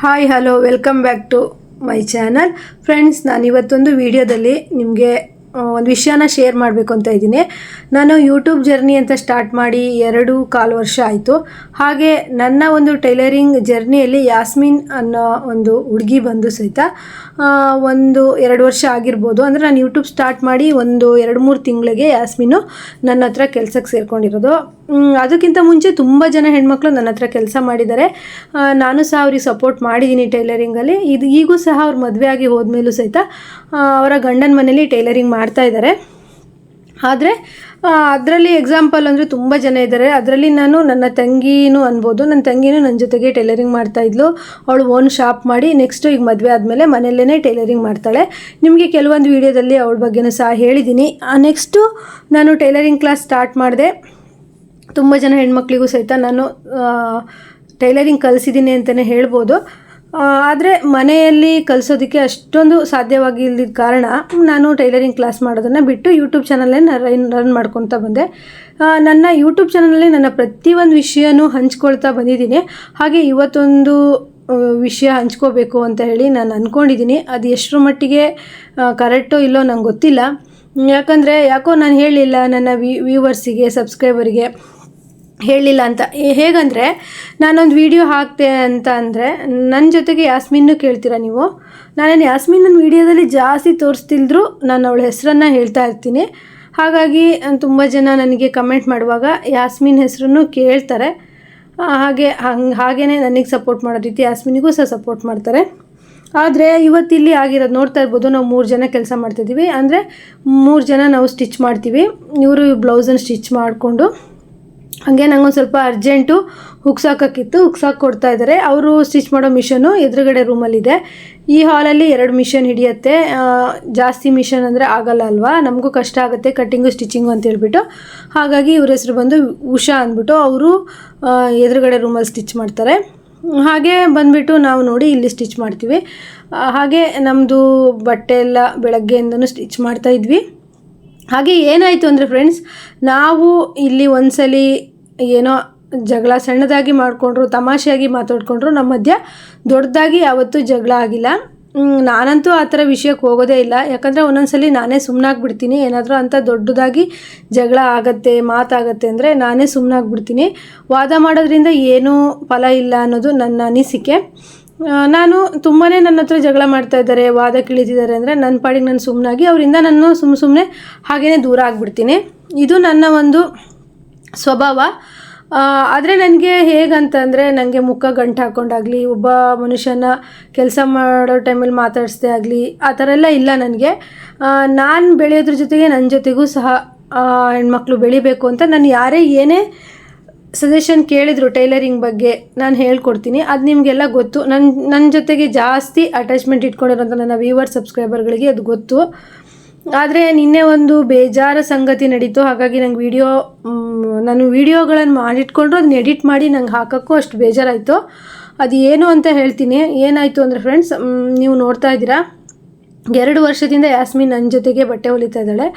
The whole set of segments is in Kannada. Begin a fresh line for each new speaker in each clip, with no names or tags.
Hi hello welcome back to my channel friends ನಾನು ಇವತ್ತೊಂದು ವಿಡಿಯೋದಲ್ಲಿ ನಿಮಗೆ ಒಂದು ವಿಷಯನ ಶೇರ್ ಮಾಡಬೇಕು ಅಂತ ಇದ್ದೀನಿ. ನಾನು ಯೂಟ್ಯೂಬ್ ಜರ್ನಿ ಅಂತ ಸ್ಟಾರ್ಟ್ ಮಾಡಿ ಎರಡು ಕಾಲು ವರ್ಷ ಆಯಿತು. ಹಾಗೆ ನನ್ನ ಒಂದು ಟೈಲರಿಂಗ್ ಜರ್ನಿಯಲ್ಲಿ ಯಾಸ್ಮಿನ್ ಅನ್ನೋ ಒಂದು ಹುಡುಗಿ ಬಂದು ಸಹಿತ ಒಂದು ಎರಡು ವರ್ಷ ಆಗಿರ್ಬೋದು. ಅಂದರೆ ನಾನು ಯೂಟ್ಯೂಬ್ ಸ್ಟಾರ್ಟ್ ಮಾಡಿ ಒಂದು ಎರಡು ಮೂರು ತಿಂಗಳಿಗೆ ಯಾಸ್ಮಿನು ನನ್ನ ಹತ್ರ ಕೆಲಸಕ್ಕೆ ಸೇರ್ಕೊಂಡಿರೋದು. ಅದಕ್ಕಿಂತ ಮುಂಚೆ ತುಂಬ ಜನ ಹೆಣ್ಮಕ್ಳು ನನ್ನ ಹತ್ರ ಕೆಲಸ ಮಾಡಿದ್ದಾರೆ. ನಾನು ಸಹ ಅವ್ರಿಗೆ ಸಪೋರ್ಟ್ ಮಾಡಿದ್ದೀನಿ ಟೈಲರಿಂಗಲ್ಲಿ ಇದು ಈಗೂ ಸಹ ಅವ್ರು ಮದುವೆ ಆಗಿ ಹೋದ್ಮೇಲೂ ಸಹಿತ ಅವರ ಗಂಡನ ಮನೇಲಿ ಟೈಲರಿಂಗ್ ಮಾಡ್ತಾ ಇದ್ದಾರೆ. ಆದರೆ ಅದರಲ್ಲಿ ಎಕ್ಸಾಂಪಲ್ ಅಂದರೆ ತುಂಬ ಜನ ಇದ್ದಾರೆ. ಅದರಲ್ಲಿ ನಾನು ನನ್ನ ತಂಗಿನೂ ಅನ್ಬೋದು. ನನ್ನ ತಂಗಿನೂ ನನ್ನ ಜೊತೆಗೆ ಟೈಲರಿಂಗ್ ಮಾಡ್ತಾಯಿದ್ಲು ಅವಳು ಓನ್ ಶಾಪ್ ಮಾಡಿ ನೆಕ್ಸ್ಟು ಈಗ ಮದುವೆ ಆದಮೇಲೆ ಮನೆಯಲ್ಲೇ ಟೈಲರಿಂಗ್ ಮಾಡ್ತಾಳೆ. ನಿಮಗೆ ಕೆಲವೊಂದು ವೀಡಿಯೋದಲ್ಲಿ ಅವಳ ಬಗ್ಗೆನೂ ಸಹ ಹೇಳಿದ್ದೀನಿ. ನೆಕ್ಸ್ಟು ನಾನು ಟೈಲರಿಂಗ್ ಕ್ಲಾಸ್ ಸ್ಟಾರ್ಟ್ ಮಾಡಿದೆ. ತುಂಬ ಜನ ಹೆಣ್ಮಕ್ಳಿಗೂ ಸಹಿತ ನಾನು ಟೈಲರಿಂಗ್ ಕಲಿಸಿದ್ದೀನಿ ಅಂತಲೇ ಹೇಳ್ಬೋದು. ಆದರೆ ಮನೆಯಲ್ಲಿ ಕಲಿಸೋದಕ್ಕೆ ಅಷ್ಟೊಂದು ಸಾಧ್ಯವಾಗಿ ಇಲ್ಲದ ಕಾರಣ ನಾನು ಟೈಲರಿಂಗ್ ಕ್ಲಾಸ್ ಮಾಡೋದನ್ನು ಬಿಟ್ಟು ಯೂಟ್ಯೂಬ್ ಚಾನಲೇ ರನ್ ರನ್ ಮಾಡ್ಕೊತಾ ಬಂದೆ. ನನ್ನ ಯೂಟ್ಯೂಬ್ ಚಾನಲಲ್ಲಿ ನನ್ನ ಪ್ರತಿಯೊಂದು ವಿಷಯನೂ ಹಂಚ್ಕೊಳ್ತಾ ಬಂದಿದ್ದೀನಿ. ಹಾಗೆ ಇವತ್ತೊಂದು ವಿಷಯ ಹಂಚ್ಕೋಬೇಕು ಅಂತ ಹೇಳಿ ನಾನು ಅಂದ್ಕೊಂಡಿದ್ದೀನಿ ಅದು ಎಷ್ಟರ ಮಟ್ಟಿಗೆ ಕರೆಕ್ಟೋ ಇಲ್ಲೋ ನಂಗೆ ಗೊತ್ತಿಲ್ಲ. ಯಾಕಂದರೆ ಯಾಕೋ ನಾನು ಹೇಳಿಲ್ಲ ನನ್ನ ವ್ಯೂವರ್ಸಿಗೆ ಸಬ್ಸ್ಕ್ರೈಬರಿಗೆ ಹೇಳಿಲ್ಲ ಅಂತ. ಹೇಗಂದರೆ, ನಾನೊಂದು ವಿಡಿಯೋ ಹಾಕ್ತೆ ಅಂತ ಅಂದರೆ ನನ್ನ ಜೊತೆಗೆ ಯಾಸ್ಮಿನ್ನು ಕೇಳ್ತೀರಾ ನೀವು? ನಾನೇನು ಯಾಸ್ಮಿನ್ನ ವಿಡಿಯೋದಲ್ಲಿ ಜಾಸ್ತಿ ತೋರಿಸ್ತಿಲ್ದ್ರು ನಾನು ಅವಳ ಹೆಸರನ್ನು ಹೇಳ್ತಾ ಇರ್ತೀನಿ. ಹಾಗಾಗಿ ತುಂಬ ಜನ ನನಗೆ ಕಮೆಂಟ್ ಮಾಡುವಾಗ ಯಾಸ್ಮಿನ್ ಹೆಸರನ್ನು ಕೇಳ್ತಾರೆ. ಹಾಗೆ, ಹಂಗೆ ಹಾಗೇ ನನಗೆ ಸಪೋರ್ಟ್ ಮಾಡೋ ರೀತಿ ಯಾಸ್ಮಿನಿಗೂ ಸಹ ಸಪೋರ್ಟ್ ಮಾಡ್ತಾರೆ. ಆದರೆ, ಇವತ್ತಿಲ್ಲಿ ಆಗಿರೋದು ನೋಡ್ತಾ ಇರ್ಬೋದು, ನಾವು ಮೂರು ಜನ ಕೆಲಸ ಮಾಡ್ತಿದ್ದೀವಿ ಅಂದರೆ, ಮೂರು ಜನ ನಾವು ಸ್ಟಿಚ್ ಮಾಡ್ತೀವಿ. ಇವರು ಬ್ಲೌಸನ್ನು ಸ್ಟಿಚ್ ಮಾಡಿಕೊಂಡು. ಹಾಗೆ ನಂಗೊಂದು ಸ್ವಲ್ಪ ಅರ್ಜೆಂಟು ಹುಕ್ಸ್ ಹಾಕೋಕ್ಕಿತ್ತು ಹುಕ್ಸ್ ಹಾಕಿ ಕೊಡ್ತಾ ಇದ್ದಾರೆ ಅವರು ಸ್ಟಿಚ್ ಮಾಡೋ ಮಿಷನು ಎದುರುಗಡೆ ರೂಮಲ್ಲಿದೆ. ಈ ಹಾಲಲ್ಲಿ ಎರಡು ಮಿಷನ್ ಹಿಡಿಯುತ್ತೆ. ಜಾಸ್ತಿ ಮಿಷನ್ ಅಂದರೆ ಆಗಲ್ಲ ಅಲ್ವಾ? ನಮಗೂ ಕಷ್ಟ ಆಗುತ್ತೆ ಕಟ್ಟಿಂಗು, ಸ್ಟಿಚಿಂಗು ಅಂತ ಹೇಳ್ಬಿಟ್ಟು. ಹಾಗಾಗಿ ಇವ್ರ ಹೆಸರು ಬಂದು ಉಷಾ ಅಂದ್ಬಿಟ್ಟು ಅವರು ಎದುರುಗಡೆ ರೂಮಲ್ಲಿ ಸ್ಟಿಚ್ ಮಾಡ್ತಾರೆ. ಹಾಗೆ ಬಂದುಬಿಟ್ಟು ನಾವು ನೋಡಿ ಇಲ್ಲಿ ಸ್ಟಿಚ್ ಮಾಡ್ತೀವಿ. ಹಾಗೆ ನಮ್ಮದು ಬಟ್ಟೆ ಎಲ್ಲ ಬೆಳಗ್ಗೆಯಿಂದನೂ ಸ್ಟಿಚ್ ಮಾಡ್ತಾ ಇದ್ವಿ. ಹಾಗೆ ಏನಾಯಿತು ಅಂದರೆ ಫ್ರೆಂಡ್ಸ್, ನಾವು ಇಲ್ಲಿ ಒಂದ್ಸಲಿ ಏನೋ ಜಗಳ ಸಣ್ಣದಾಗಿ ಮಾಡಿಕೊಂಡ್ರು, ತಮಾಷೆಯಾಗಿ ಮಾತಾಡಿಕೊಂಡ್ರು, ನಮ್ಮ ಮಧ್ಯ ದೊಡ್ಡದಾಗಿ ಯಾವತ್ತೂ ಜಗಳ ಆಗಿಲ್ಲ. ನಾನಂತೂ ಆ ಥರ ವಿಷಯಕ್ಕೆ ಹೋಗೋದೇ ಇಲ್ಲ. ಯಾಕಂದರೆ ಒಂದೊಂದ್ಸಲಿ ನಾನೇ ಸುಮ್ಮನಾಗ್ಬಿಡ್ತೀನಿ ಏನಾದರೂ ಅಂತ ದೊಡ್ಡದಾಗಿ ಜಗಳ ಆಗತ್ತೆ, ಮಾತಾಗತ್ತೆ ಅಂದರೆ ನಾನೇ ಸುಮ್ಮನಾಗ್ಬಿಡ್ತೀನಿ ವಾದ ಮಾಡೋದ್ರಿಂದ ಏನೂ ಫಲ ಇಲ್ಲ ಅನ್ನೋದು ನನ್ನ ಅನಿಸಿಕೆ. ನಾನು ತುಂಬಾ ನನ್ನ ಹತ್ರ ಜಗಳ ಮಾಡ್ತಾ ಇದ್ದಾರೆ, ವಾದ ಕಿಳಿದಿದ್ದಾರೆ ಅಂದರೆ ನನ್ನ ಪಾಡಿಗೆ ನಾನು ಸುಮ್ಮನಾಗಿ ಅವರಿಂದ ನಾನು ಸುಮ್ಮ ಸುಮ್ಮನೆ ಹಾಗೆಯೇ ದೂರ ಆಗಿಬಿಡ್ತೀನಿ. ಇದು ನನ್ನ ಒಂದು ಸ್ವಭಾವ. ಆದರೆ ನನಗೆ ಹೇಗಂತಂದರೆ ನನಗೆ ಮುಖ ಗಂಟು ಹಾಕ್ಕೊಂಡಾಗಲಿ ಒಬ್ಬ ಮನುಷ್ಯನ ಕೆಲಸ ಮಾಡೋ ಟೈಮಲ್ಲಿ ಮಾತಾಡಿಸ್ದೆ ಆಗಲಿ, ಆ ಥರ ಎಲ್ಲ ಇಲ್ಲ ನನಗೆ. ನಾನು ಬೆಳೆಯೋದ್ರ ಜೊತೆಗೆ ನನ್ನ ಜೊತೆಗೂ ಸಹ ಹೆಣ್ಮಕ್ಳು ಬೆಳಿಬೇಕು ಅಂತ ನಾನು ಯಾರೇ ಏನೇ ಸಜೆಷನ್ ಕೇಳಿದರು ಟೈಲರಿಂಗ್ ಬಗ್ಗೆ ನಾನು ಹೇಳ್ಕೊಡ್ತೀನಿ. ಅದು ನಿಮಗೆಲ್ಲ ಗೊತ್ತು. ನನ್ನ ನನ್ನ ಜೊತೆಗೆ ಜಾಸ್ತಿ ಅಟ್ಯಾಚ್ಮೆಂಟ್ ಇಟ್ಕೊಂಡಿರೋಂಥ ನನ್ನ ವ್ಯೂವರ್ ಸಬ್ಸ್ಕ್ರೈಬರ್ಗಳಿಗೆ ಅದು ಗೊತ್ತು. ಆದರೆ ನಿನ್ನೆ ಒಂದು ಬೇಜಾರ ಸಂಗತಿ ನಡೀತು. ಹಾಗಾಗಿ ನಂಗೆ ವಿಡಿಯೋ ನಾನು ವಿಡಿಯೋಗಳನ್ನು ಮಾಡಿಟ್ಕೊಂಡ್ರು ಅದನ್ನ ಎಡಿಟ್ ಮಾಡಿ ನಂಗೆ ಹಾಕೋಕ್ಕೂ ಅಷ್ಟು ಬೇಜಾರಾಯಿತು. ಅದು ಏನು ಅಂತ ಹೇಳ್ತೀನಿ. ಏನಾಯಿತು ಅಂದರೆ ಫ್ರೆಂಡ್ಸ್ ನೀವು ನೋಡ್ತಾ ಇದ್ದೀರಾ? ಎರಡು ವರ್ಷದಿಂದ ಯಾಸ್ಮಿನ್ ನನ್ನ ಜೊತೆಗೆ ಬಟ್ಟೆ ಹೊಲಿತಾ ಇದ್ದಾಳೆ.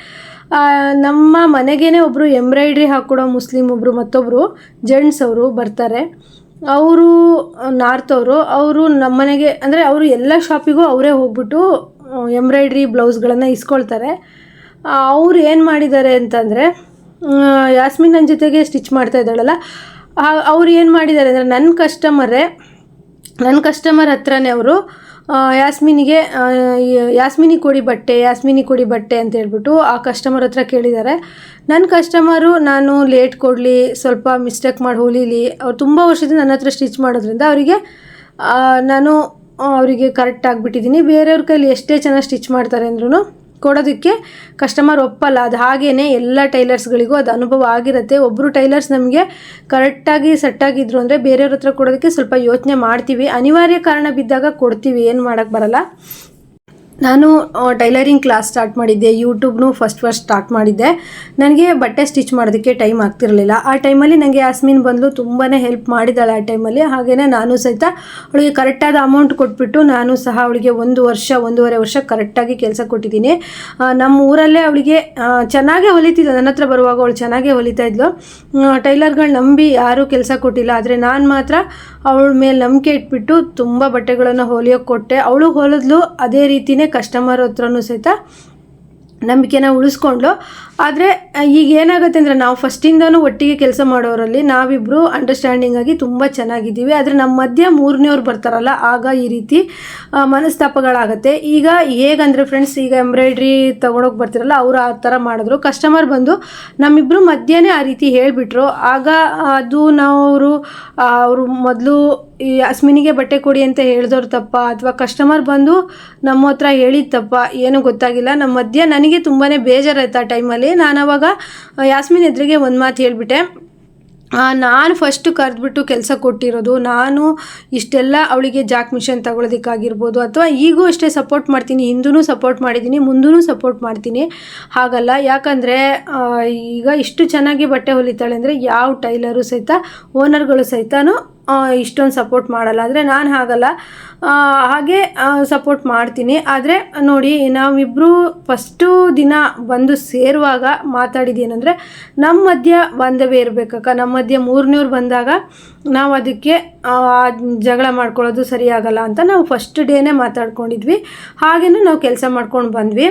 ನಮ್ಮ ಮನೆಗೇನೆ ಒಬ್ಬರು ಎಂಬ್ರಾಯ್ಡ್ರಿ ಹಾಕ್ಕೊಡೋ ಮುಸ್ಲಿಮ್ ಒಬ್ಬರು ಮತ್ತೊಬ್ಬರು ಜೆಂಟ್ಸ್ ಅವರು ಬರ್ತಾರೆ. ಅವರು ನಾರ್ತ್ ಅವರು. ಅವರು ನಮ್ಮ ಮನೆಗೆ ಅಂದರೆ ಅವರು ಎಲ್ಲ ಶಾಪಿಗೂ ಅವರೇ ಹೋಗ್ಬಿಟ್ಟು ಎಂಬ್ರಾಯ್ಡ್ರಿ ಬ್ಲೌಸ್ಗಳನ್ನು ಇಸ್ಕೊಳ್ತಾರೆ. ಅವ್ರು ಏನು ಮಾಡಿದ್ದಾರೆ ಅಂತಂದರೆ ಯಾಸ್ಮಿನ್ ನನ್ನ ಜೊತೆಗೆ ಸ್ಟಿಚ್ ಮಾಡ್ತಾ ಇದ್ದಾಳಲ್ಲ ಅವ್ರು ಏನು ಮಾಡಿದ್ದಾರೆ ಅಂದರೆ ನನ್ನ ಕಸ್ಟಮರೇ ನನ್ನ ಕಸ್ಟಮರ್ ಹತ್ರನೇ ಅವರು ಯಾಸ್ಮಿನಿಗೆ ಯಾಸ್ಮಿನಿ ಕೊಡಿ ಬಟ್ಟೆ, ಯಾಸ್ಮಿನಿ ಕೊಡಿ ಬಟ್ಟೆ ಅಂತ ಹೇಳ್ಬಿಟ್ಟು ಆ ಕಸ್ಟಮರ್ ಹತ್ರ ಕೇಳಿದ್ದಾರೆ. ನನ್ನ ಕಸ್ಟಮರು ನಾನು ಲೇಟ್ ಕೊಡಲಿ, ಸ್ವಲ್ಪ ಮಿಸ್ಟೇಕ್ ಮಾಡಿ ಹೊಲೀಲಿ, ಅವ್ರು ತುಂಬ ವರ್ಷದಿಂದ ನನ್ನ ಹತ್ರ ಸ್ಟಿಚ್ ಮಾಡೋದ್ರಿಂದ ಅವರಿಗೆ ನಾನು ಅವರಿಗೆ ಕರೆಕ್ಟ್ ಆಗಿಬಿಟ್ಟಿದ್ದೀನಿ ಬೇರೆಯವ್ರ ಕೈಲಿ ಎಷ್ಟೇ ಚೆನ್ನಾಗಿ ಸ್ಟಿಚ್ ಮಾಡ್ತಾರೆ ಅಂದ್ರೂ ಕೊಡೋದಕ್ಕೆ ಕಸ್ಟಮರ್ ಒಪ್ಪಲ್ಲ. ಅದು ಹಾಗೇ ಎಲ್ಲ ಟೈಲರ್ಸ್ಗಳಿಗೂ ಅದು ಅನುಭವ ಆಗಿರುತ್ತೆ. ಒಬ್ಬರು ಟೈಲರ್ಸ್ ನಮಗೆ ಕರೆಕ್ಟಾಗಿ ಸೆಟ್ಟಾಗಿದ್ರು ಅಂದರೆ ಬೇರೆಯವ್ರ ಹತ್ರ ಕೊಡೋದಕ್ಕೆ ಸ್ವಲ್ಪ ಯೋಚನೆ ಮಾಡ್ತೀವಿ. ಅನಿವಾರ್ಯ ಕಾರಣ ಬಿದ್ದಾಗ ಕೊಡ್ತೀವಿ. ಏನು ಮಾಡೋಕ್ಕೆ ಬರಲ್ಲ. ನಾನು ಟೈಲರಿಂಗ್ ಕ್ಲಾಸ್ ಸ್ಟಾರ್ಟ್ ಮಾಡಿದ್ದೆ ಯೂಟ್ಯೂಬ್ನು ಫಸ್ಟ್ ಫಸ್ಟ್ ಸ್ಟಾರ್ಟ್ ಮಾಡಿದ್ದೆ. ನನಗೆ ಬಟ್ಟೆ ಸ್ಟಿಚ್ ಮಾಡೋದಕ್ಕೆ ಟೈಮ್ ಆಗ್ತಿರಲಿಲ್ಲ. ಆ ಟೈಮಲ್ಲಿ ನನಗೆ ಯಾಸ್ಮಿನ್ ಬಂದು ತುಂಬಾ ಹೆಲ್ಪ್ ಮಾಡಿದ್ದಾಳೆ ಆ ಟೈಮಲ್ಲಿ ಹಾಗೆಯೇ ನಾನು ಸಹಿತ ಅವಳಿಗೆ ಕರೆಕ್ಟಾದ ಅಮೌಂಟ್ ಕೊಟ್ಬಿಟ್ಟು ನಾನು ಸಹ ಅವಳಿಗೆ ಒಂದು ವರ್ಷ, ಒಂದೂವರೆ ವರ್ಷ ಕರೆಕ್ಟಾಗಿ ಕೆಲಸ ಕೊಟ್ಟಿದ್ದೀನಿ. ನಮ್ಮ ಊರಲ್ಲೇ ಅವಳಿಗೆ ಚೆನ್ನಾಗೇ ಹೊಲಿತಿದ್ಲು. ನನ್ನ ಹತ್ರ ಬರುವಾಗ ಅವಳು ಚೆನ್ನಾಗೇ ಹೊಲಿತಾ ಇದ್ಲು. ಟೈಲರ್ಗಳು ನಂಬಿ ಯಾರೂ ಕೆಲಸ ಕೊಟ್ಟಿಲ್ಲ. ಆದರೆ ನಾನು ಮಾತ್ರ ಅವಳ ಮೇಲೆ ನಂಬಿಕೆ ಇಟ್ಬಿಟ್ಟು ತುಂಬ ಬಟ್ಟೆಗಳನ್ನು ಹೊಲಿಯೋಕೆ ಕೊಟ್ಟೆ. ಅವಳು ಹೊಲಿದ್ಲು ಅದೇ ರೀತಿಯೇ ಕಸ್ಟಮರ್ ಹತ್ರನೂ ಸಹಿತ ನಂಬಿಕೆನ ಉಳಿಸ್ಕೊಂಡ್ಲು ಆದರೆ ಈಗ ಏನಾಗುತ್ತೆ ಅಂದರೆ ನಾವು ಫಸ್ಟಿಂದನೂ ಒಟ್ಟಿಗೆ ಕೆಲಸ ಮಾಡೋರಲ್ಲಿ ನಾವಿಬ್ಬರು ಅಂಡರ್ಸ್ಟ್ಯಾಂಡಿಂಗ್ ಆಗಿ ತುಂಬ ಚೆನ್ನಾಗಿದ್ದೀವಿ. ಆದರೆ ನಮ್ಮ ಮಧ್ಯೆ ಮೂರನೇವ್ರು ಬರ್ತಾರಲ್ಲ, ಆಗ ಈ ರೀತಿ ಮನಸ್ತಾಪಗಳಾಗುತ್ತೆ. ಈಗ ಹೇಗಂದರೆ ಫ್ರೆಂಡ್ಸ್ ಈಗ ಎಂಬ್ರಾಯ್ಡ್ರಿ ತೊಗೊಂಡೋಗಿ ಬರ್ತಿರಲ್ಲ, ಅವರು ಆ ಥರ ಮಾಡಿದ್ರು. ಕಸ್ಟಮರ್ ಬಂದು ನಮ್ಮಿಬ್ಬರು ಮಧ್ಯನೇ ಆ ರೀತಿ ಹೇಳಿಬಿಟ್ರು. ಆಗ ಅದು ನಾವು ಅವರು ಅವರು ಮೊದಲು ಈ ಅಸ್ಮಿನಿಗೆ ಬಟ್ಟೆ ಕೊಡಿ ಅಂತ ಹೇಳಿದವ್ರು ತಪ್ಪ, ಅಥವಾ ಕಸ್ಟಮರ್ ಬಂದು ನಮ್ಮ ಹತ್ರ ಹೇಳಿದ ತಪ್ಪ, ಏನೂ ಗೊತ್ತಾಗಿಲ್ಲ. ನಮ್ಮ ಮಧ್ಯೆ ನನಗೆ ತುಂಬಾ ಬೇಜಾರಾಯ್ತು ಆ ಟೈಮಲ್ಲಿ ನಾನು ಅವಾಗ ಯಾಸ್ಮಿನ್ ಎದುರಿಗೆ ಒಂದು ಮಾತು ಹೇಳಿಬಿಟ್ಟೆ. ನಾನು ಫಸ್ಟ್ ಕರೆದ್ಬಿಟ್ಟು ಕೆಲಸ ಕೊಟ್ಟಿರೋದು, ನಾನು ಇಷ್ಟೆಲ್ಲ ಅವಳಿಗೆ ಜಾಕ್ ಮಿಷನ್ ತಗೊಳ್ಳೋದಕ್ಕಾಗಿರ್ಬೋದು ಅಥವಾ ಈಗೂ ಅಷ್ಟೇ ಸಪೋರ್ಟ್ ಮಾಡ್ತೀನಿ ಹಿಂದೂ ಸಪೋರ್ಟ್ ಮಾಡಿದ್ದೀನಿ ಮುಂದೂ ಸಪೋರ್ಟ್ ಮಾಡ್ತೀನಿ, ಹಾಗಲ್ಲ. ಯಾಕಂದರೆ ಈಗ ಇಷ್ಟು ಚೆನ್ನಾಗಿ ಬಟ್ಟೆ ಹೊಲಿತಾಳೆ ಅಂದರೆ ಯಾವ ಟೈಲರು ಸಹಿತ ಓನರ್ಗಳು ಸಹಿತನೂ ಇಷ್ಟೊಂದು ಸಪೋರ್ಟ್ ಮಾಡಲ್ಲ. ಆದರೆ ನಾನು ಹಾಗಲ್ಲ. ಹಾಗೆ ಸಪೋರ್ಟ್ ಮಾಡ್ತೀನಿ. ಆದರೆ ನೋಡಿ ನಾವಿಬ್ಬರು ಫಸ್ಟು ದಿನ ಬಂದು ಸೇರುವಾಗ ಮಾತಾಡಿದ್ದೇನೆಂದರೆ ನಮ್ಮ ಮಧ್ಯ ಬಾಂಧವ್ಯ ಇರಬೇಕಕ್ಕ ನಮ್ಮ ಮಧ್ಯೆ ಮೂರನೇವ್ರು ಬಂದಾಗ ನಾವು ಅದಕ್ಕೆ ಜಗಳ ಮಾಡ್ಕೊಳ್ಳೋದು ಸರಿಯಾಗಲ್ಲ ಅಂತ ನಾವು ಫಸ್ಟ್ ಡೇನೇ ಮಾತಾಡ್ಕೊಂಡಿದ್ವಿ. ಹಾಗೇನೂ ನಾವು ಕೆಲಸ ಮಾಡ್ಕೊಂಡು ಬಂದ್ವಿ.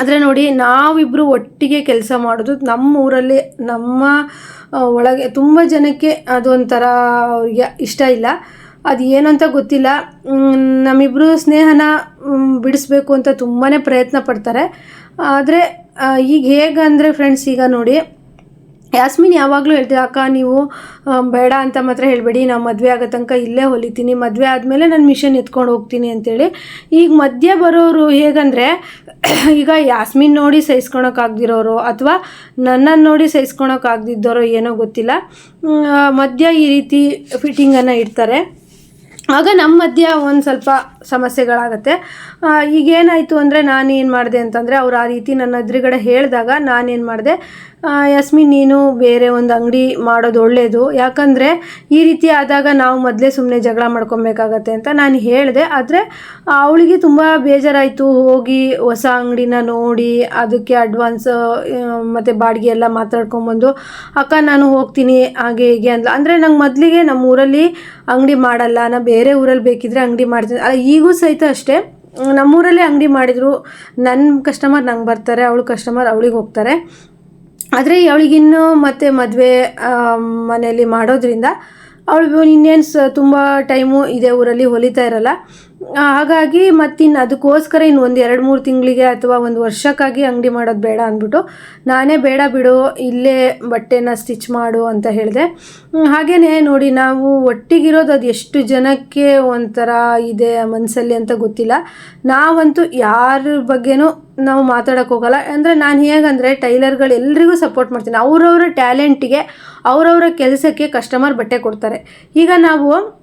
ಆದರೆ ನೋಡಿ ನಾವಿಬ್ಬರು ಒಟ್ಟಿಗೆ ಕೆಲಸ ಮಾಡೋದು ನಮ್ಮ ಊರಲ್ಲಿ ನಮ್ಮ ಒಳಗೆ ತುಂಬ ಜನಕ್ಕೆ ಅದೊಂಥರ ಅವ್ರಿಗೆ ಇಷ್ಟ ಇಲ್ಲ. ಅದು ಏನು ಅಂತ ಗೊತ್ತಿಲ್ಲ. ನಮ್ಮಿಬ್ಬರು ಸ್ನೇಹನ ಬಿಡಿಸ್ಬೇಕು ಅಂತ ತುಂಬಾ ಪ್ರಯತ್ನ ಪಡ್ತಾರೆ. ಆದರೆ ಈಗ ಹೇಗಂದರೆ ಫ್ರೆಂಡ್ಸ್ ಈಗ ನೋಡಿ ಯಾಸ್ಮಿನ್ ಯಾವಾಗಲೂ ಹೇಳ್ತೀವಿ ಅಕ್ಕ, ನೀವು ಬೇಡ ಅಂತ ಮಾತ್ರ ಹೇಳಬೇಡಿ ನಾವು ಮದುವೆ ಆಗೋ ತನಕ ಇಲ್ಲೇ ಹೊಲಿತೀನಿ, ಮದುವೆ ಆದಮೇಲೆ ನಾನು ಮಿಷನ್ ಎತ್ಕೊಂಡು ಹೋಗ್ತೀನಿ ಅಂತೇಳಿ. ಈಗ ಮಧ್ಯೆ ಬರೋರು ಹೇಗಂದರೆ, ಈಗ ಯಾಸ್ಮಿನ್ ನೋಡಿ ಸಹಿಸ್ಕೊಳಕ್ಕಾಗ್ದಿರೋರು ಅಥವಾ ನನ್ನನ್ನು ನೋಡಿ ಸಹಿಸ್ಕೊಳಕ್ಕಾಗ್ದಿದ್ದೋರೋ ಏನೋ ಗೊತ್ತಿಲ್ಲ. ಮಧ್ಯ ಈ ರೀತಿ ಫಿಟ್ಟಿಂಗನ್ನು ಇಡ್ತಾರೆ. ಆಗ ನಮ್ಮ ಮಧ್ಯ ಒಂದು ಸ್ವಲ್ಪ ಸಮಸ್ಯೆಗಳಾಗತ್ತೆ. ಈಗ ಏನಾಯಿತು ಅಂದರೆ ನಾನೇನು ಮಾಡಿದೆ ಅಂತಂದರೆ ಅವ್ರು ಆ ರೀತಿ ನನ್ನ ಎದುರುಗಡೆ ಹೇಳಿದಾಗ ನಾನೇನು ಮಾಡಿದೆ ಯಸ್ಮಿನ್, ನೀನು ಬೇರೆ ಒಂದು ಅಂಗಡಿ ಮಾಡೋದು ಒಳ್ಳೆಯದು ಯಾಕಂದರೆ ಈ ರೀತಿ ಆದಾಗ ನಾವು ಮೊದಲೇ ಸುಮ್ಮನೆ ಜಗಳ ಮಾಡ್ಕೊಬೇಕಾಗತ್ತೆ ಅಂತ ನಾನು ಹೇಳಿದೆ. ಆದರೆ ಅವಳಿಗೆ ತುಂಬ ಬೇಜಾರಾಯಿತು. ಹೋಗಿ ಹೊಸ ಅಂಗಡಿನ ನೋಡಿ, ಅದಕ್ಕೆ ಅಡ್ವಾನ್ಸ್ ಮತ್ತು ಬಾಡಿಗೆ ಎಲ್ಲ ಮಾತಾಡ್ಕೊಂಬಂದು, ಅಕ್ಕ, ನಾನು ಹೋಗ್ತೀನಿ, ಹಾಗೆ, ಹೀಗೆ ಅಂದ್ಲು. ಅಂದರೆ ನಂಗೆ ಮೊದಲಿಗೆ ನಮ್ಮ ಊರಲ್ಲಿ ಅಂಗಡಿ ಮಾಡಲ್ಲ. ನಾನು ಬೇರೆ ಊರಲ್ಲಿ ಬೇಕಿದ್ರೆ ಅಂಗಡಿ ಮಾಡ್ತೀನಿ. ಅಲ್ಲ ಈಗೂ ಸಹಿತ ಅಷ್ಟೇ, ನಮ್ಮೂರಲ್ಲೇ ಅಂಗಡಿ ಮಾಡಿದ್ರು. ನನ್ನ ಕಸ್ಟಮರ್ ನಂಗೆ ಬರ್ತಾರೆ, ಅವಳು ಕಸ್ಟಮರ್ ಅವಳಿಗೆ ಹೋಗ್ತಾರೆ. ಆದರೆ ಅವಳಿಗಿನ್ನೂ ಮತ್ತೆ ಮದುವೆ ಮನೆಯಲ್ಲಿ ಮಾಡೋದ್ರಿಂದ, ಅವಳು ಇನ್ನೇನು ಸ, ತುಂಬ ಟೈಮು ಇದೇ ಊರಲ್ಲಿ ಹೊಲಿತಾ ಇರಲ್ಲ. ಹಾಗಾಗಿ ಮತ್ತಿನ್ನು ಅದಕ್ಕೋಸ್ಕರ ಇನ್ನು ಒಂದು ಎರಡು ಮೂರು ತಿಂಗಳಿಗೆ ಅಥವಾ ಒಂದು ವರ್ಷಕ್ಕಾಗಿ ಅಂಗಡಿ ಮಾಡೋದು ಬೇಡ ಅಂದ್ಬಿಟ್ಟು ನಾನೇ ಬೇಡ ಬಿಡು, ಇಲ್ಲೇ ಬಟ್ಟೆನ ಸ್ಟಿಚ್ ಮಾಡು ಅಂತ ಹೇಳಿದೆ. ಹಾಗೆಯೇ ನೋಡಿ ನಾವು ಒಟ್ಟಿಗಿರೋದು ಅದು ಎಷ್ಟು ಜನಕ್ಕೆ ಒಂಥರ ಇದೆ ಮನಸ್ಸಲ್ಲಿ ಅಂತ ಗೊತ್ತಿಲ್ಲ. ನಾವಂತೂ ಯಾರ ಬಗ್ಗೆನೂ ನಾವು ಮಾತಾಡೋಕೆ ಹೋಗಲ್ಲ. ಅಂದರೆ ನಾನು ಹೇಗಂದರೆ ಟೈಲರ್ಗಳು ಎಲ್ರಿಗೂ ಸಪೋರ್ಟ್ ಮಾಡ್ತೀನಿ. ಅವರವರ ಟ್ಯಾಲೆಂಟಿಗೆ, ಅವರವರ ಕೆಲಸಕ್ಕೆ ಕಸ್ಟಮರ್ ಬಟ್ಟೆ ಕೊಡ್ತಾರೆ. ಈಗ ನಾವು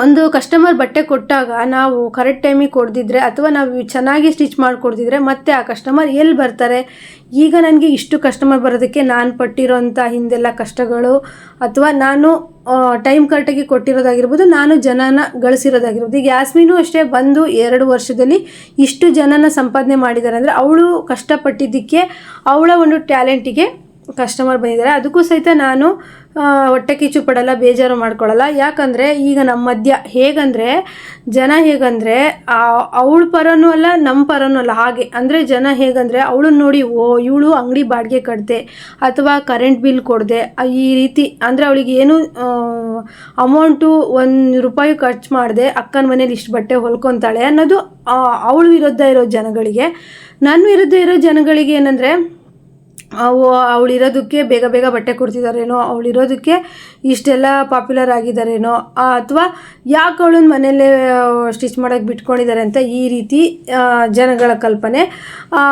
ಒಂದು ಕಸ್ಟಮರ್ ಬಟ್ಟೆ ಕೊಟ್ಟಾಗ ನಾವು ಕರೆಕ್ಟ್ ಟೈಮಿಗೆ ಕೊಡ್ದಿದ್ರೆ ಅಥವಾ ನಾವು ಚೆನ್ನಾಗಿ ಸ್ಟಿಚ್ ಮಾಡಿಕೊಡ್ದಿದ್ರೆ ಮತ್ತೆ ಆ ಕಸ್ಟಮರ್ ಎಲ್ಲಿ ಬರ್ತಾರೆ? ಈಗ ನನಗೆ ಇಷ್ಟು ಕಸ್ಟಮರ್ ಬರೋದಕ್ಕೆ ನಾನು ಪಟ್ಟಿರೋಂಥ ಹಿಂದೆಲ್ಲ ಕಷ್ಟಗಳು ಅಥವಾ ನಾನು ಟೈಮ್ ಕರೆಕ್ಟಾಗಿ ಕೊಟ್ಟಿರೋದಾಗಿರ್ಬೋದು, ನಾನು ಜನನ ಗಳಿಸಿರೋದಾಗಿರ್ಬೋದು. ಈಗ ಯಾಸ್ಮಿನೂ ಅಷ್ಟೇ ಬಂದು ಎರಡು ವರ್ಷದಲ್ಲಿ ಇಷ್ಟು ಜನನ ಸಂಪಾದನೆ ಮಾಡಿದ್ದಾರೆ ಅಂದರೆ ಅವಳು ಕಷ್ಟಪಟ್ಟಿದ್ದಕ್ಕೆ, ಅವಳ ಒಂದು ಟ್ಯಾಲೆಂಟಿಗೆ ಕಸ್ಟಮರ್ ಬಂದಿದ್ದಾರೆ. ಅದಕ್ಕೂ ಸಹಿತ ನಾನು ಹೊಟ್ಟೆ ಕಿಚ್ಚು ಪಡಲ್ಲ, ಬೇಜಾರು ಮಾಡ್ಕೊಳ್ಳಲ್ಲ. ಯಾಕಂದರೆ ಈಗ ನಮ್ಮ ಮಧ್ಯ ಹೇಗಂದರೆ, ಜನ ಹೇಗಂದರೆ ಅವಳ ಪರನೂ ಅಲ್ಲ ನಮ್ಮ ಪರನೂ ಅಲ್ಲ. ಹಾಗೆ, ಅಂದರೆ ಜನ ಹೇಗಂದರೆ ಅವಳನ್ನ ನೋಡಿ, ಓ, ಇವಳು ಅಂಗಡಿ ಬಾಡಿಗೆ ಕಟ್ಟಿದೆ ಅಥವಾ ಕರೆಂಟ್ ಬಿಲ್ ಕೊಡದೆ ಈ ರೀತಿ, ಅಂದರೆ ಅವಳಿಗೆ ಏನು ಅಮೌಂಟು ಒಂದು ರೂಪಾಯಿ ಖರ್ಚು ಮಾಡಿದೆ, ಅಕ್ಕನ ಮನೇಲಿ ಇಷ್ಟು ಬಟ್ಟೆ ಹೊಲ್ಕೊತಾಳೆ ಅನ್ನೋದು ಅವಳ ವಿರುದ್ಧ ಇರೋ ಜನಗಳಿಗೆ. ನನ್ನ ವಿರುದ್ಧ ಇರೋ ಜನಗಳಿಗೆ ಏನಂದರೆ ಅವು ಅವಳಿರೋದಕ್ಕೆ ಬೇಗ ಬೇಗ ಬಟ್ಟೆ ಕೊಡ್ತಿದ್ದಾರೇನೋ ಅವಳಿರೋದಕ್ಕೆ ಇಷ್ಟೆಲ್ಲ ಪಾಪ್ಯುಲರ್ ಆಗಿದ್ದಾರೇನೋ ಅಥವಾ ಯಾಕೆ ಅವಳನ್ನ ಮನೆಯಲ್ಲೇ ಸ್ಟಿಚ್ ಮಾಡೋಕ್ಕೆ ಬಿಟ್ಕೊಂಡಿದ್ದಾರೆ ಅಂತ ಈ ರೀತಿ ಜನಗಳ ಕಲ್ಪನೆ. ಆ,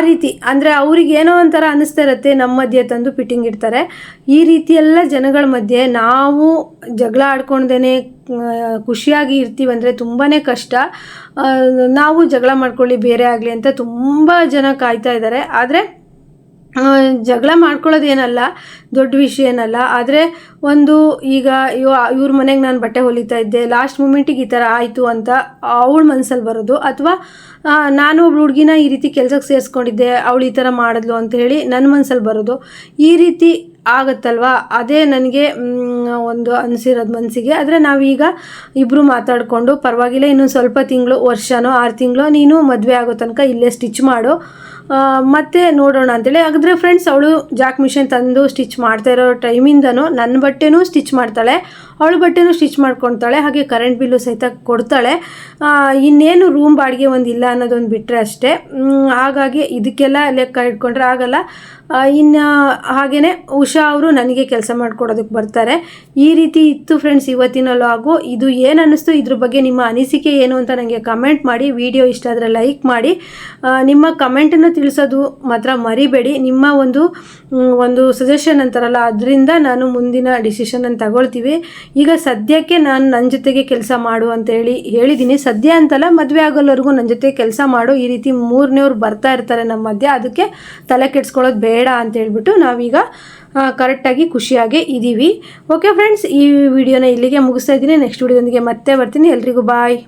ರೀತಿ ಅಂದರೆ ಅವ್ರಿಗೆ ಏನೋ ಒಂಥರ ಅನ್ನಿಸ್ತಾ ಇರುತ್ತೆ ನಮ್ಮ ಮಧ್ಯೆ ತಂದು ಫಿಟ್ಟಿಂಗ್ ಇಡ್ತಾರೆ. ಈ ರೀತಿಯೆಲ್ಲ ಜನಗಳ ಮಧ್ಯೆ ನಾವು ಜಗಳ ಆಡ್ಕೊಂಡೇ ಖುಷಿಯಾಗಿ ಇರ್ತೀವಂದರೆ ತುಂಬಾ ಕಷ್ಟ. ನಾವು ಜಗಳ ಮಾಡ್ಕೊಳ್ಳಿ ಬೇರೆ ಆಗಲಿ ಅಂತ ತುಂಬ ಜನ ಕಾಯ್ತಾ ಇದ್ದಾರೆ ಆದರೆ ಜಗಳ ಮಾಡ್ಕೊಳ್ಳೋದೇನಲ್ಲ, ದೊಡ್ಡ ವಿಷಯ ಏನಲ್ಲ ಆದರೆ ಒಂದು ಈಗ ಇವ, ಇವ್ರ ಮನೆಗೆ ನಾನು ಬಟ್ಟೆ ಹೊಲಿತಾ ಇದ್ದೆ ಲಾಸ್ಟ್ ಮೂಮೆಂಟಿಗೆ ಈ ಥರ ಆಯಿತು ಅಂತ ಅವಳ ಮನಸ್ಸಲ್ಲಿ ಬರೋದು. ಅಥವಾ ನಾನು ಒಬ್ಳು ಹುಡುಗಿನ ಈ ರೀತಿ ಕೆಲಸಕ್ಕೆ ಸೇರಿಸ್ಕೊಂಡಿದ್ದೆ, ಅವಳು ಈ ಥರ ಮಾಡಿದ್ಲು ಅಂತ ಹೇಳಿ ನನ್ನ ಮನಸ್ಸಲ್ಲಿ ಬರೋದು. ಈ ರೀತಿ ಆಗುತ್ತಲ್ವಾ? ಅದೇ ನನಗೆ ಒಂದು ಅನಿಸಿರೋದು ಮನಸ್ಸಿಗೆ ಆದರೆ ನಾವೀಗ ಇಬ್ಬರು ಮಾತಾಡಿಕೊಂಡು, ಪರವಾಗಿಲ್ಲ ಇನ್ನೊಂದು ಸ್ವಲ್ಪ ತಿಂಗಳು, ವರ್ಷನೋ, ಆರು ತಿಂಗಳು ನೀನು ಮದುವೆ ಆಗೋ ತನಕ ಇಲ್ಲೇ ಸ್ಟಿಚ್ ಮಾಡು. ಮತ್ತೆ ನೋಡೋಣ ಅಂತೇಳಿ. ಹಾಗಾದರೆ ಫ್ರೆಂಡ್ಸ್ ಅವಳು ಜಾಕ್ ಮಿಷನ್ ತಂದು ಸ್ಟಿಚ್ ಮಾಡ್ತಾ ಇರೋ ಟೈಮಿಂದನೂ ನನ್ನ ಬಟ್ಟೆನೂ ಸ್ಟಿಚ್ ಮಾಡ್ತಾಳೆ. ಅವಳ ಬಟ್ಟೆನೂ ಸ್ಟಿಚ್ ಮಾಡ್ಕೊಳ್ತಾಳೆ, ಹಾಗೆ ಕರೆಂಟ್ ಬಿಲ್ಲು ಸಹಿತ ಕೊಡ್ತಾಳೆ. ಇನ್ನೇನು ರೂಮ್ ಬಾಡಿಗೆ ಒಂದು ಇಲ್ಲ ಅನ್ನೋದೊಂದು ಬಿಟ್ಟರೆ ಅಷ್ಟೇ. ಹಾಗಾಗಿ ಇದಕ್ಕೆಲ್ಲ ಲೆಕ್ಕ ಇಟ್ಕೊಂಡ್ರೆ ಆಗಲ್ಲ. ಇನ್ನು ಹಾಗೆಯೇ ಉಷಾ ಅವರು ನನಗೆ ಕೆಲಸ ಮಾಡಿಕೊಡೋದಕ್ಕೆ ಬರ್ತಾರೆ. ಈ ರೀತಿ ಇತ್ತು ಫ್ರೆಂಡ್ಸ್ ಇವತ್ತಿನ ಲಾಗು ಇದು ಏನು ಅನ್ನಿಸ್ತು, ಇದ್ರ ಬಗ್ಗೆ ನಿಮ್ಮ ಅನಿಸಿಕೆ ಏನು ಅಂತ ನನಗೆ ಕಮೆಂಟ್ ಮಾಡಿ ವಿಡಿಯೋ ಇಷ್ಟ ಆದರೆ ಲೈಕ್ ಮಾಡಿ. ನಿಮ್ಮ ಕಮೆಂಟನ್ನು ತಿಳಿಸೋದು ಮಾತ್ರ ಮರಿಬೇಡಿ. ನಿಮ್ಮ ಒಂದು ಒಂದು ಸಜೆಷನ್ ಅಂತಾರಲ್ಲ, ಅದರಿಂದ ನಾನು ಮುಂದಿನ ಡಿಸಿಷನನ್ನು ತಗೊಳ್ತೀವಿ. ಈಗ ಸದ್ಯಕ್ಕೆ ನಾನು ನನ್ನ ಜೊತೆಗೆ ಕೆಲಸ ಮಾಡು ಅಂತ ಹೇಳಿ ಹೇಳಿದ್ದೀನಿ ಸದ್ಯ ಅಂತಲ್ಲ ಮದುವೆ ಆಗೋಲ್ಲವರೆಗೂ ನನ್ನ ಜೊತೆ ಕೆಲಸ ಮಾಡು. ಈ ರೀತಿ ಮೂರನೇವ್ರು ಬರ್ತಾ ಇರ್ತಾರೆ ನಮ್ಮ ಮಧ್ಯೆ. ಅದಕ್ಕೆ ತಲೆ ಕೆಡ್ಸ್ಕೊಳ್ಳೋದು ಬೇಡ ಅಂತ ಹೇಳ್ಬಿಟ್ಟು ನಾವೀಗ ಕರೆಕ್ಟಾಗಿ ಖುಷಿಯಾಗಿ ಇದ್ದೀವಿ ಓಕೆ ಫ್ರೆಂಡ್ಸ್ ಈ ವಿಡಿಯೋನ ಇಲ್ಲಿಗೆ ಮುಗಿಸ್ತಾ ಇದ್ದೀನಿ. ನೆಕ್ಸ್ಟ್ ವಿಡಿಯೋದೊಂದಿಗೆ ಮತ್ತೆ ಬರ್ತೀನಿ. ಎಲ್ರಿಗೂ ಬಾಯ್